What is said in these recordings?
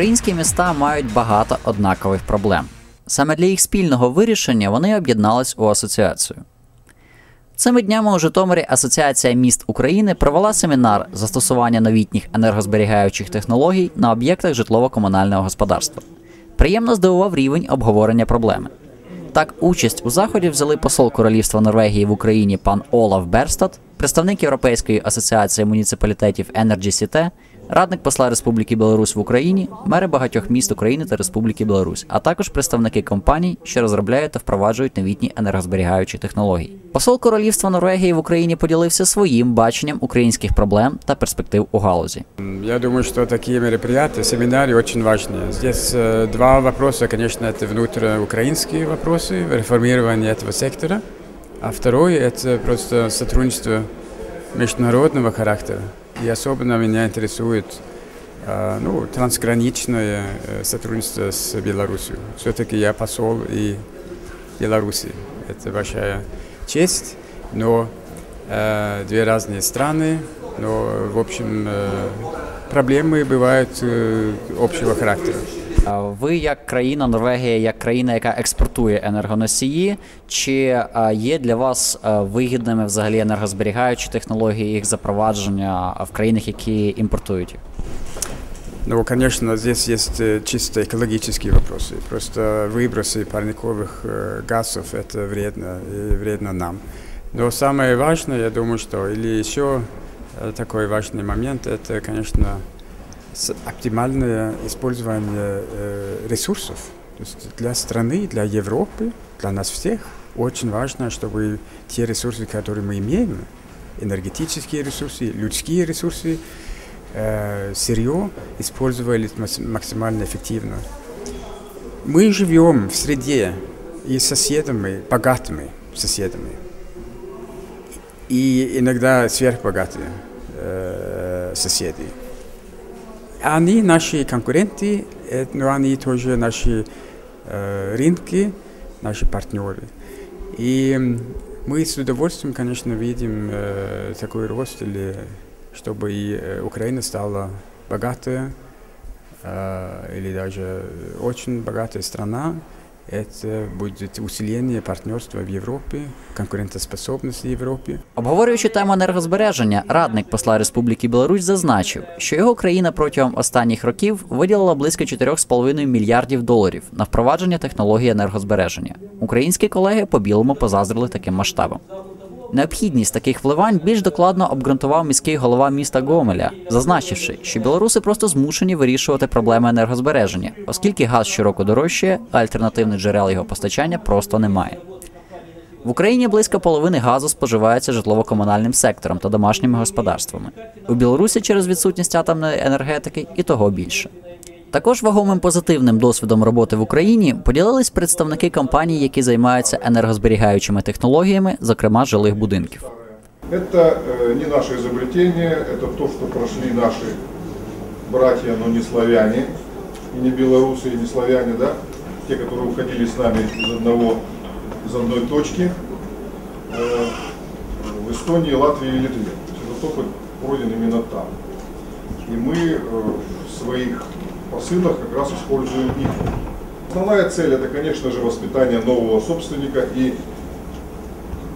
Українські міста мають багато однакових проблем. Саме для їх спільного вирішення вони об'єднались у асоціацію. Цими днями у Житомирі Асоціація міст України провела семінар застосування новітніх енергозберігаючих технологій на об'єктах житлово-комунального господарства. Приємно здивував рівень обговорення проблеми. Так, участь у заході взяли посол Королівства Норвегії в Україні пан Олаф Берстад, представник Європейської асоціації муніципалітетів Energy City, радник посла Республіки Білорусь в Україні, мери багатьох міст України та Республіки Білорусь, а також представники компаній, що розробляють та впроваджують новітні енергозберігаючі технології. Посол Королівства Норвегії в Україні поділився своїм баченням українських проблем та перспектив у галузі. Я думаю, что такие мероприятия, семинары очень важны. Здесь э, два вопроса, конечно, это внутриукраинские вопросы, реформирование этого сектора, а второй это просто сотрудничество международного характера. И особенно меня интересует э, ну, трансграничное э, сотрудничество с Беларусью. Все-таки я посол и Беларуси. Это большая честь, но э, две разные страны, но в общем э, проблемы бывают э, общего характера. А Ви, як країна Норвегія, як країна, яка експортує енергоносії, чи а, є для вас а, вигідними взагалі енергозберігаючі технології, їх запровадження а, в країнах, які імпортують їх? Ну, конечно, здесь есть э, чисто экологические вопросы. Просто выбросы парниковых э, газов – это вредно, и вредно нам. Но самое важное, я думаю, что, или еще э, такой важный момент, это, конечно, с- оптимальное использование э, ресурсов. То есть для страны, для Европы, для нас всех очень важно, чтобы те ресурсы, которые мы имеем, энергетические ресурсы, людские ресурсы, э, сырье использовались макс- максимально эффективно. Мы живем в среде и соседами, богатыми соседами, и иногда сверхбогатые э, соседи. Они наши конкуренты, э, но они тоже наши э, рынки, наши партнеры. И мы с удовольствием, конечно, видим э, такой рост, или чтобы и э, Украина стала богатая, э, или даже очень богатая страна. Это будет усиление партнерства в Європі, конкурентоспособності в Европе. Обговорюючи тему енергозбереження, радник посла Республіки Білорусь зазначив, що його країна протягом останніх років виділила близько 4,5 мільярдів доларів на впровадження технології енергозбереження. Українські колеги по-білому позаздрили таким масштабам. Необхідність таких вливань більш докладно обґрунтував міський голова міста Гомеля, зазначивши, що білоруси просто змушені вирішувати проблеми енергозбереження, оскільки газ щороку дорожчає, а альтернативних джерел його постачання просто немає. В Україні близько половини газу споживається житлово-комунальним сектором та домашніми господарствами. У Білорусі через відсутність атомної енергетики і того більше. Також вагомим позитивним досвідом роботи в Україні поділились представники компаній, які займаються енергозберігаючими технологіями, зокрема жилих будинків. Это э, не наше изобретение, это то, что прошли наши братья, но не славяне, и не белорусы, и не славяне, да, те, которые уходили с нами из одного, из одной точки, э, в Эстонии, Латвии и Литве. То есть этот опыт пройден именно там. И мы э, в своих посылах как раз используем их. Основная цель это, конечно же, воспитание нового собственника и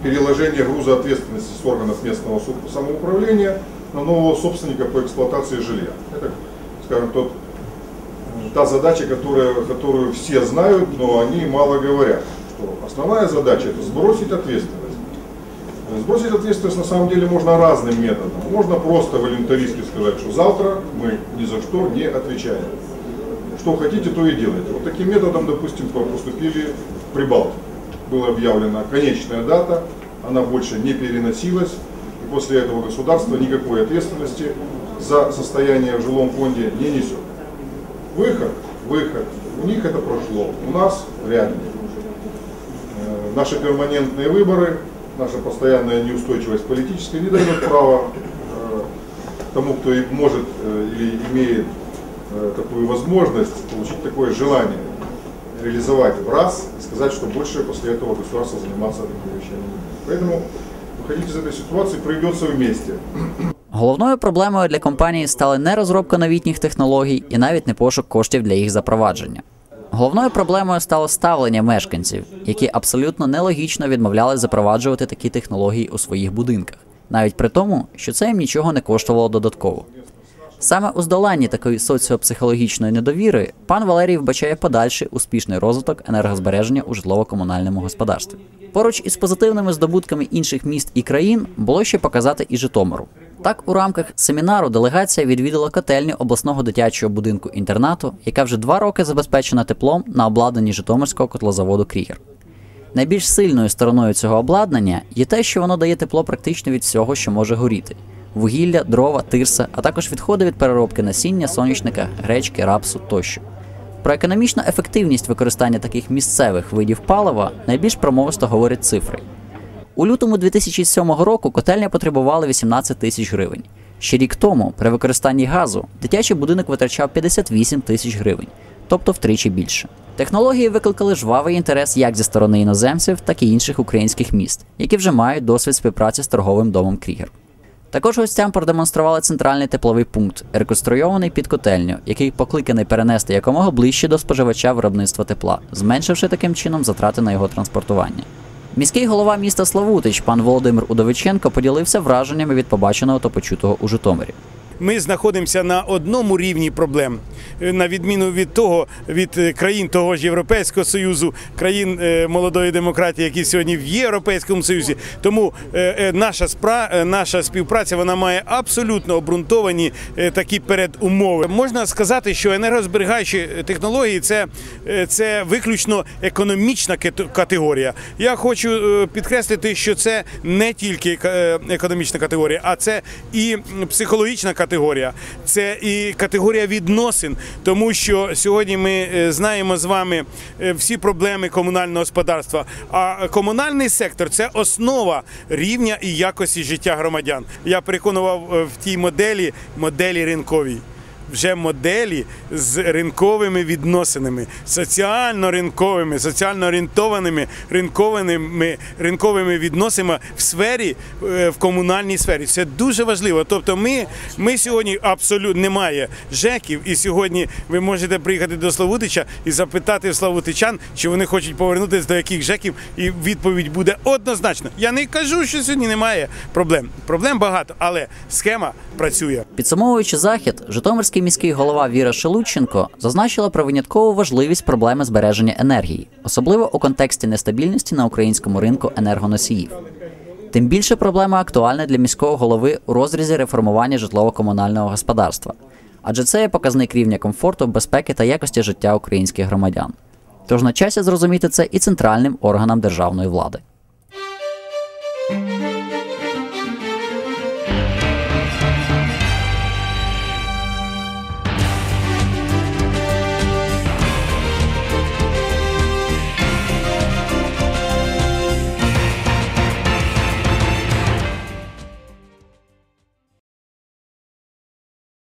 переложение груза ответственности с органов местного самоуправления на нового собственника по эксплуатации жилья. Это, скажем, тот, м, та задача, которая, которую все знают, но они мало говорят. Что основная задача это сбросить ответственность. Сбросить ответственность на самом деле можно разным методом. Можно просто волюнтаристски сказать, что завтра мы ни за что не отвечаем. Что хотите, то и делайте. Вот таким методом, допустим, по- поступили в Прибалтику. Была объявлена конечная дата, она больше не переносилась, и после этого государство никакой ответственности за состояние в жилом фонде не несет. Выход, выход. У них это прошло, у нас вряд ли. Э, Наши перманентные выборы, наша постоянная неустойчивость политическая не дает права э, тому, кто и может э, или имеет э, такую возможность, получить такое желание, реализовать в раз и сказать, что больше после этого государство заниматься такими вещами не будет. Поэтому выходить из этой ситуации придется вместе. Головною проблемою для компанії стали не розробка новітніх технологій і навіть не пошук коштів для їх запровадження. Головною проблемою стало ставлення мешканців, які абсолютно нелогічно відмовлялись запроваджувати такі технології у своїх будинках, навіть при тому, що це їм нічого не коштувало додатково. Саме у здоланні такої соціопсихологічної недовіри пан Валерій вбачає подальший успішний розвиток енергозбереження у житлово-комунальному господарстві. Поруч із позитивними здобутками інших міст і країн було ще показати і Житомиру. Так, у рамках семінару делегація відвідала котельню обласного дитячого будинку інтернату, яка вже два роки забезпечена теплом на обладнанні Житомирського котлозаводу Крігер. Найбільш сильною стороною цього обладнання є те, що воно дає тепло практично від всього, що може горіти: вугілля, дрова, тирса, а також відходи від переробки насіння, соняшника, гречки, рапсу тощо. Про економічну ефективність використання таких місцевих видів палива найбільш промовисто говорять цифри. У лютому 2007 року котельня потребувала 18 тисяч гривень. Ще рік тому, при використанні газу, дитячий будинок витрачав 58 тисяч гривень, тобто втричі більше. Технології викликали жвавий інтерес як зі сторони іноземців, так і інших українських міст, які вже мають досвід співпраці з торговим домом Крігер. Також гостям продемонстрували центральний тепловий пункт, реконструйований під котельню, який покликаний перенести якомога ближче до споживача виробництва тепла, зменшивши таким чином затрати на його транспортування. Міський голова міста Славутич, пан Володимир Удовиченко, поділився враженнями від побаченого та почутого у Житомирі. Ми знаходимося на одному рівні проблем, на відміну від того, від е, країн того ж Європейського союзу, країн е, молодої демократії, які сьогодні в Європейському Союзі. Тому е, е, наша спра, е, наша співпраця вона має абсолютно обґрунтовані е, такі передумови. Можна сказати, що енергозберігаючі технології це, е, це виключно економічна категорія. Я хочу е, підкреслити, що це не тільки е, економічна категорія, а це і психологічна категорія, це і категорія відносин, тому що сьогодні ми е, знаємо з вами е, всі проблеми комунального господарства. А комунальний сектор це основа рівня і якості життя громадян. Я переконував е, в тій моделі моделі ринковій вже моделі з ринковими відносинами, соціально ринковими, соціально орієнтованими ринковими, ринковими відносинами в сфері, е, в комунальній сфері. Це дуже важливо. Тобто, ми, ми сьогодні абсолютно немає ЖЕКів, і сьогодні ви можете приїхати до Славутича і запитати Славутичан, чи вони хочуть повернутися до яких ЖЕКів, і відповідь буде однозначно. Я не кажу, що сьогодні немає проблем. Проблем багато, але схема працює. Підсумовуючи захід, Житомирський міський голова Віра Шелудченко зазначила про виняткову важливість проблеми збереження енергії, особливо у контексті нестабільності на українському ринку енергоносіїв. Тим більше проблема актуальна для міського голови у розрізі реформування житлово-комунального господарства, адже це є показник рівня комфорту, безпеки та якості життя українських громадян. Тож на часі зрозуміти це і центральним органам державної влади.